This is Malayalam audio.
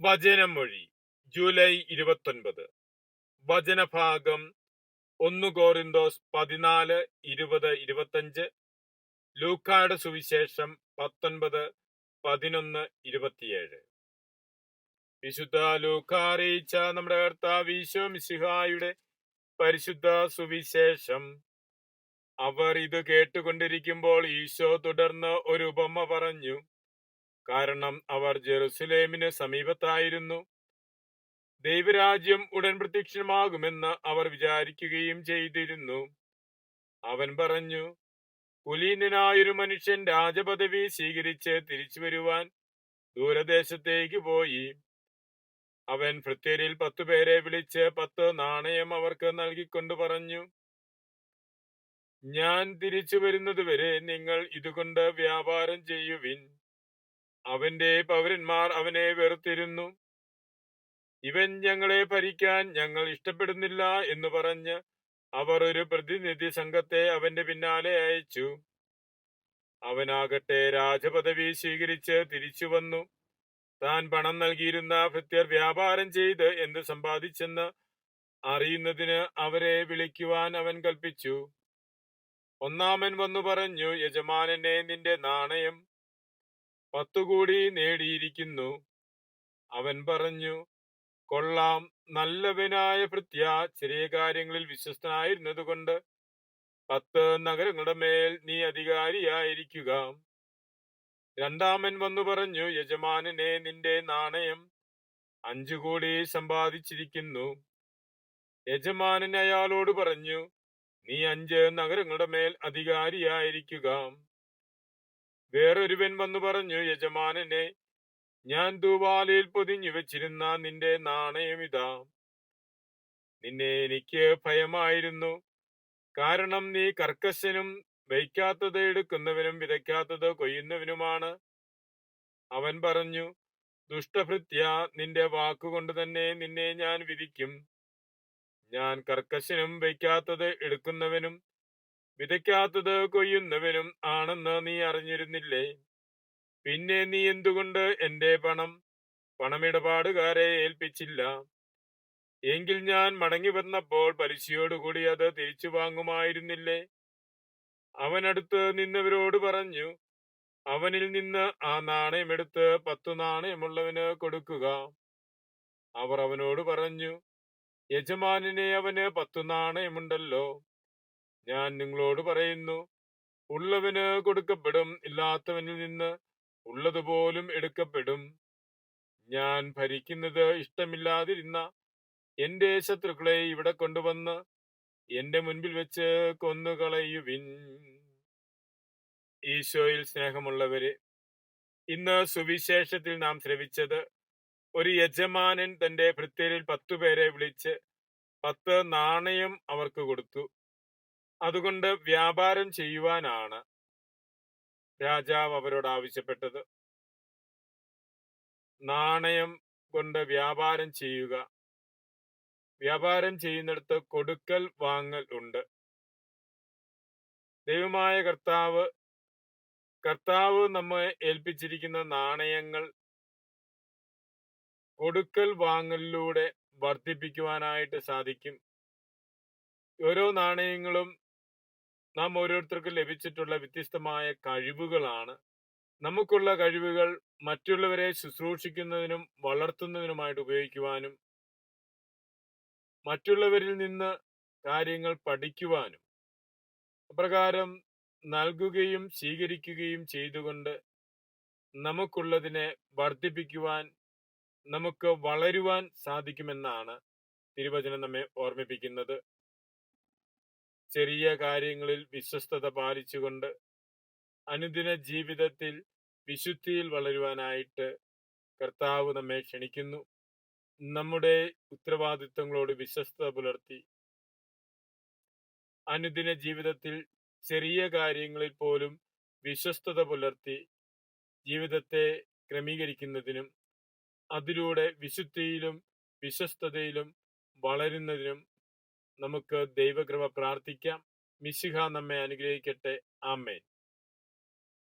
വചനമൊഴി ജൂലൈ ഇരുപത്തൊൻപത്. വചനഭാഗം ഒന്ന് കോറിന്തോസ് പതിനാല് ഇരുപത് ഇരുപത്തഞ്ച്. ലൂക്കായുടെ സുവിശേഷം പത്തൊൻപത് പതിനൊന്ന് ഇരുപത്തിയേഴ്. വിശുദ്ധ ലൂക്ക അറിയിച്ച നമ്മുടെ കർത്താവ് ഈശോ മിശിഹായുടെ പരിശുദ്ധ സുവിശേഷം. അവർ ഇത് കേട്ടുകൊണ്ടിരിക്കുമ്പോൾ ഈശോ തുടർന്ന് ഒരു ഉപമ പറഞ്ഞു. കാരണം അവർ ജെറുസലേമിന് സമീപത്തായിരുന്നു. ദൈവരാജ്യം ഉടൻ പ്രത്യക്ഷമാകുമെന്ന് അവർ വിചാരിക്കുകയും ചെയ്തിരുന്നു. അവൻ പറഞ്ഞു കുലീനനായൊരു മനുഷ്യൻ രാജപദവി സ്വീകരിച്ച് തിരിച്ചു വരുവാൻ ദൂരദേശത്തേക്ക് പോയി. അവൻ ഭൃത്യരിൽ പത്തുപേരെ വിളിച്ച് പത്ത് നാണയം അവർക്ക് നൽകിക്കൊണ്ട് പറഞ്ഞു ഞാൻ തിരിച്ചു വരുന്നതുവരെ നിങ്ങൾ ഇതുകൊണ്ട് വ്യാപാരം ചെയ്യുവിൻ. അവന്റെ പൗരന്മാർ അവനെ വെറുത്തിരുന്നു. ഇവൻ ഞങ്ങളെ ഭരിക്കാൻ ഞങ്ങൾ ഇഷ്ടപ്പെടുന്നില്ല എന്ന് പറഞ്ഞ് അവർ ഒരു പ്രതിനിധി സംഘത്തെ അവന്റെ പിന്നാലെ അയച്ചു. അവനാകട്ടെ രാജപദവി സ്വീകരിച്ച് തിരിച്ചു വന്നു. താൻ പണം നൽകിയിരുന്ന ഭൃത്യർ വ്യാപാരം ചെയ്ത് എന്ത് സമ്പാദിച്ചെന്ന് അറിയുന്നതിന് അവരെ വിളിക്കുവാൻ അവൻ കൽപ്പിച്ചു. ഒന്നാമൻ വന്നു പറഞ്ഞു യജമാനനെ നിന്റെ നാണയം പത്തുകൂടി നേടിയിരിക്കുന്നു. അവൻ പറഞ്ഞു കൊള്ളാം. നല്ലവനായ ഭൃത്യ ചെറിയ കാര്യങ്ങളിൽ വിശ്വസ്തനായിരുന്നതുകൊണ്ട് പത്ത് നഗരങ്ങളുടെ മേൽ നീ അധികാരിയായിരിക്കുക. രണ്ടാമൻ വന്നു പറഞ്ഞു യജമാനനെ നിന്റെ നാണയം അഞ്ചു കോടി സമ്പാദിച്ചിരിക്കുന്നു. യജമാനൻ അയാളോട് പറഞ്ഞു നീ അഞ്ച് നഗരങ്ങളുടെ മേൽ അധികാരിയായിരിക്കുക. വേറൊരുവൻ വന്നു പറഞ്ഞു യജമാനനെ ഞാൻ തൂവാലയിൽ പൊതിഞ്ഞു വെച്ചിരുന്ന നിന്റെ നാണയം ഇതാ. നിന്നെ എനിക്ക് ഭയമായിരുന്നു. കാരണം നീ കർക്കശനും വയ്ക്കാത്തത് എടുക്കുന്നവനും വിതയ്ക്കാത്തത് കൊയ്യുന്നവനുമാണ്. അവൻ പറഞ്ഞു ദുഷ്ടഭൃത്യ നിന്റെ വാക്കുകൊണ്ട് തന്നെ നിന്നെ ഞാൻ വിധിക്കും. ഞാൻ കർക്കശനും വയ്ക്കാത്തത് എടുക്കുന്നവനും വിതയ്ക്കാത്തത് കൊയ്യുന്നവനും ആണെന്ന് നീ അറിഞ്ഞിരുന്നില്ലേ? പിന്നെ നീ എന്തുകൊണ്ട് എന്റെ പണം പണമിടപാടുകാരെ ഏൽപ്പിച്ചില്ല? എങ്കിൽ ഞാൻ മടങ്ങി വന്നപ്പോൾ പലിശയോടുകൂടി അത് തിരിച്ചു വാങ്ങുമായിരുന്നില്ലേ? അവനടുത്ത് നിന്നവരോട് പറഞ്ഞു അവനിൽ നിന്ന് ആ നാണയമെടുത്ത് പത്തു നാണയമുള്ളവന് കൊടുക്കുക. അവർ അവനോട് പറഞ്ഞു യജമാനനെ അവന് പത്തു നാണയമുണ്ടല്ലോ. ഞാൻ നിങ്ങളോട് പറയുന്നു ഉള്ളവന് കൊടുക്കപ്പെടും ഇല്ലാത്തവനിൽ നിന്ന് ഉള്ളതുപോലും എടുക്കപ്പെടും. ഞാൻ ഭരിക്കുന്നത് ഇഷ്ടമില്ലാതിരുന്ന എന്റെ ശത്രുക്കളെ ഇവിടെ കൊണ്ടുവന്ന് എന്റെ മുൻപിൽ വെച്ച് കൊന്നുകളയുവിൻ. ഈശോയിൽ സ്നേഹമുള്ളവരെ ഇന്ന് സുവിശേഷത്തിൽ നാം ശ്രവിച്ചത് ഒരു യജമാനൻ തന്റെ ഭൃത്യരിൽ പത്തുപേരെ വിളിച്ച് പത്ത് നാണയം അവർക്ക് കൊടുത്തു. അതുകൊണ്ട് വ്യാപാരം ചെയ്യുവാനാണ് രാജാവ് അവരോട് ആവശ്യപ്പെട്ടത്. നാണയം കൊണ്ട് വ്യാപാരം ചെയ്യുക. വ്യാപാരം ചെയ്യുന്നിടത്ത് കൊടുക്കൽ വാങ്ങൽ ഉണ്ട്. ദൈവമായ കർത്താവ് കർത്താവ് നമ്മെ ഏൽപ്പിച്ചിരിക്കുന്ന നാണയങ്ങൾ കൊടുക്കൽ വാങ്ങലിലൂടെ വർദ്ധിപ്പിക്കുവാനായിട്ട് സാധിക്കും. ഓരോ നാണയങ്ങളും നാം ഓരോരുത്തർക്കും ലഭിച്ചിട്ടുള്ള വ്യത്യസ്തമായ കഴിവുകളാണ്. നമുക്കുള്ള കഴിവുകൾ മറ്റുള്ളവരെ ശുശ്രൂഷിക്കുന്നതിനും വളർത്തുന്നതിനുമായിട്ട് ഉപയോഗിക്കുവാനും മറ്റുള്ളവരിൽ നിന്ന് കാര്യങ്ങൾ പഠിക്കുവാനും അപ്രകാരം നൽകുകയും സ്വീകരിക്കുകയും ചെയ്തുകൊണ്ട് നമുക്കുള്ളതിനെ വർദ്ധിപ്പിക്കുവാൻ നമുക്ക് വളരുവാൻ സാധിക്കുമെന്നാണ് തിരുവചനം നമ്മെ ഓർമ്മിപ്പിക്കുന്നത്. ചെറിയ കാര്യങ്ങളിൽ വിശ്വസ്തത പാലിച്ചുകൊണ്ട് അനുദിന ജീവിതത്തിൽ വിശുദ്ധിയിൽ വളരുവാനായിട്ട് കർത്താവ് നമ്മെ ക്ഷണിക്കുന്നു. നമ്മുടെ ഉത്തരവാദിത്വങ്ങളോട് വിശ്വസ്തത പുലർത്തി. അനുദിന ജീവിതത്തിൽ ചെറിയ കാര്യങ്ങളിൽ പോലും വിശ്വസ്തത പുലർത്തി ജീവിതത്തെ ക്രമീകരിക്കുന്നതിനും അതിലൂടെ വിശുദ്ധിയിലും വിശ്വസ്തതയിലും വളരുന്നതിനും നമുക്ക് ദൈവകൃപ പ്രാർത്ഥിക്കാം. മിശിഹ നമ്മെ അനുഗ്രഹിക്കട്ടെ. ആമേൻ.